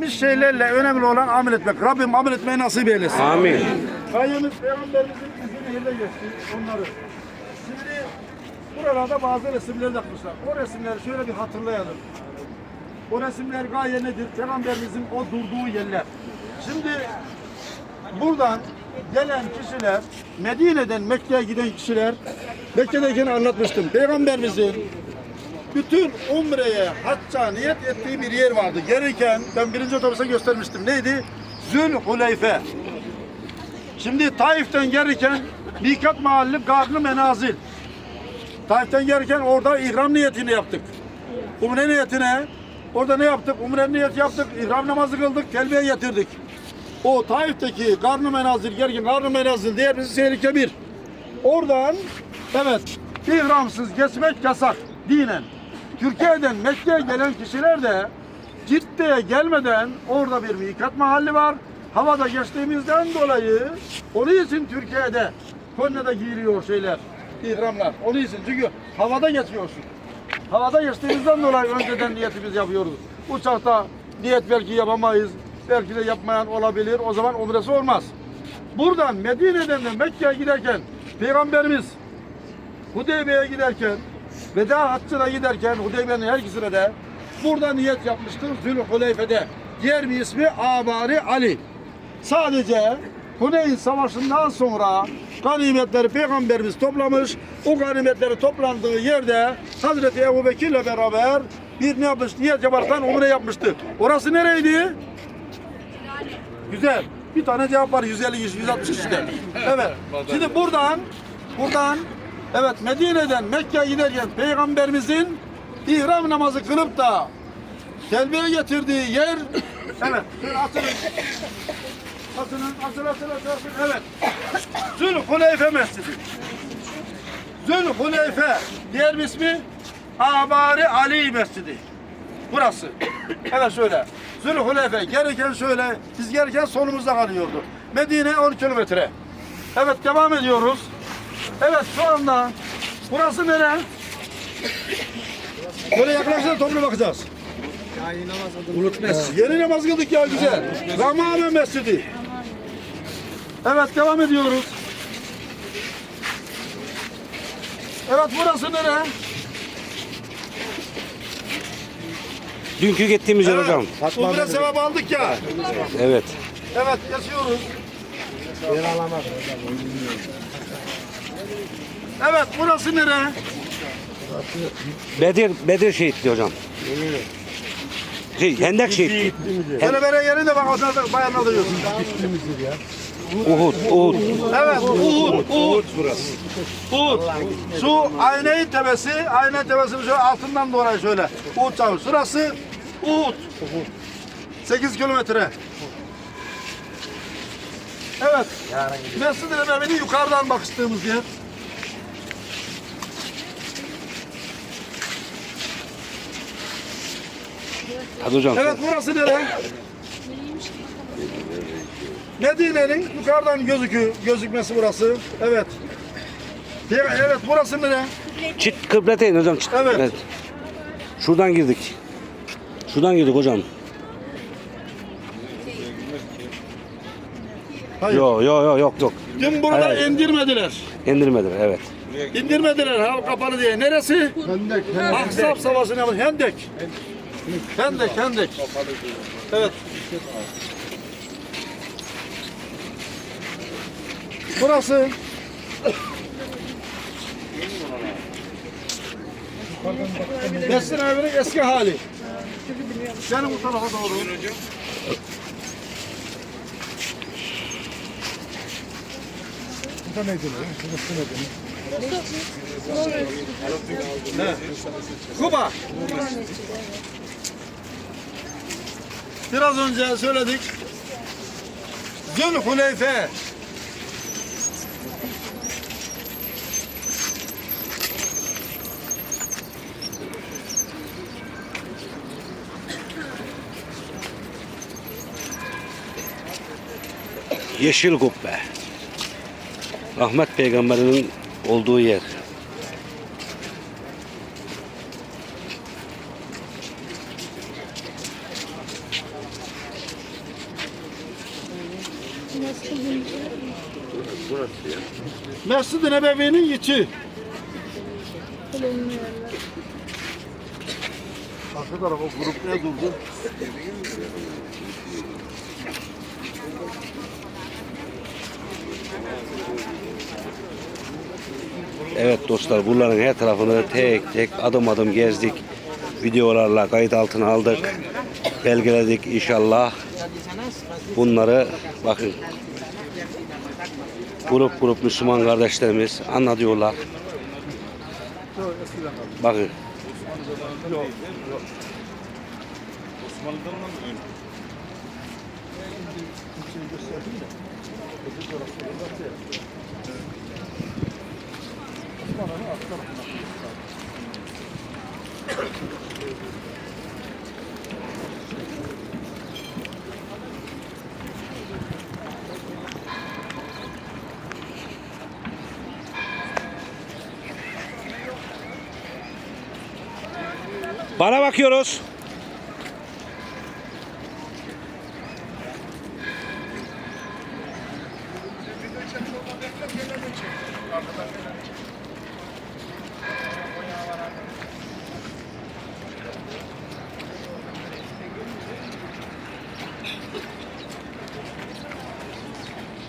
gelmiş şeylerle önemli olan amel etmek. Rabbim amel etmeyi nasip eylesin. Amin. Gayyemiz Peygamberimizin izniyle geçti onları. Şimdi buralarda bazı resimler yapmışlar. O resimleri şöyle bir hatırlayalım. O resimler gaye nedir? Peygamberimizin o durduğu yerler. Şimdi buradan gelen kişiler, Medine'den Mekke'ye giden kişiler, Mekke'deyken anlatmıştım. Peygamberimizin bütün umreye, hacca niyet ettiği bir yer vardı. Gelirken ben birinci otobüse göstermiştim. Neydi? Zülhuleyfe. Şimdi Taif'ten gelirken Mikat Mahalli Garnı Menazil. Taif'ten gelirken orada ihram niyetini yaptık. Umre niyetine orada ne yaptık? Umre niyeti yaptık. ihram namazı kıldık. Telbiye getirdik. O Taif'teki Garnı Menazil gelirken Garnı Menazil diğer birisi Seyrike bir. Oradan evet ihramsız geçmek yasak dinen. Türkiye'den Mekke'ye gelen kişiler de Cidde'ye gelmeden orada bir mikat mahalli var. Havada geçtiğimizden dolayı onun için Türkiye'de Konya'da giyiliyor şeyler, ihramlar. Onun için çünkü havada geçiyorsun. Havada geçtiğimizden dolayı önceden niyetimizi yapıyoruz. Uçakta niyet belki yapamayız. Belki de yapmayan olabilir. O zaman umresi olmaz. Buradan Medine'den de Mekke'ye giderken Peygamberimiz Hudeybiye'ye giderken veda haccına giderken Hudeybiye'nin her ikisine de burada niyet yapmıştır Zülhuleyfe'de. Diğer bir ismi Abari Ali. Sadece Huneyn Savaşı'ndan sonra ganimetleri Peygamberimiz toplamış. O ganimetleri toplandığı yerde Hazreti Ebu Bekir'le beraber bir ne yapmış? Niyet yaparken umre yapmıştı. Orası nereydi? Güzel. Bir tane cevap var 150 160 işte. Evet. Şimdi buradan buradan evet Medine'den Mekke'ye giderken peygamberimizin ihram namazı kılıp da telbiye getirdiği yer evet. Açılın, açıl, açıl, açıl, açıl. Evet. Zülhuleyfe Mescidi. Zülhuleyfe. Diğer bir ismi Abari Ali Mescidi. Burası. Evet şöyle. Zülhuleyfe gelirken şöyle, biz gelirken solumuzda kalıyordu. Medine 10 kilometre. Evet devam ediyoruz. Evet şu anda burası nere? Böyle yaklaşınca toplu bakacağız. Bulut Mescidi. Yeni namaz kıldık ya güzel. Ramame Mescidi. Evet devam ediyoruz. Evet burası nere? Dünkü gittiğimiz yer hocam. Umre sevap aldık ya. Evet. Evet geçiyoruz. Evet burası nere? Bedir, Bedir şehitli hocam. Şey, Hendek şehitli. Böyle böyle yerinde bak o da bayan alıyorsun. Uhud, Uhud. Evet Uhud. Uhud burası. Uhud. Şu Ayneyn tepesi. Ayneyn tepesinin şöyle altından doğru şöyle. Uhud çağı. Şurası Uhud. 8 kilometre. Evet. Mescid-i Nebevi'nin yukarıdan bakıştığımız yer. Hadi hocam. Evet burası nere? Medine'nin yukarıdan gözükü, gözükmesi burası. Evet. Evet burası nere? Çit kıbleteyn hocam. Çit. Evet. Şuradan girdik. Şuradan girdik hocam. Hayır. Yo yo yo yok yok. Dün burada Hayır. indirmediler. İndirmediler evet. İndirmediler hal kapalı diye. Neresi? Hendek. Ahzab Savaşı'nı yapın. Hendek. Hendek, Hendek. Evet. Burası Mescid-i Nebevi'nin eski hali. Gelin bu tarafa doğru. He. Kuba. Biraz önce söyledik. Zülhuleyfe. Yeşil kubbe. Ahmet peygamberinin olduğu yer. Mescid-i Nebevi'nin içi. Arka taraf o grup ne durdu? Evet dostlar bunların her tarafını tek tek adım adım gezdik. Videolarla kayıt altına aldık. Belgeledik inşallah. Bunları bakın. Grup grup Müslüman kardeşlerimiz anlatıyorlar. Bakın. Osmanlı'dan mı bana bakıyoruz.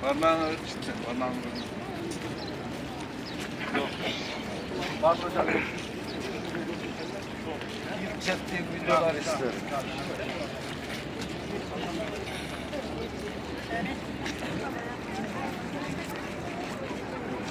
Parmağını işte, parmağını. Var mı hocam? çektiğim videolar istiyorum.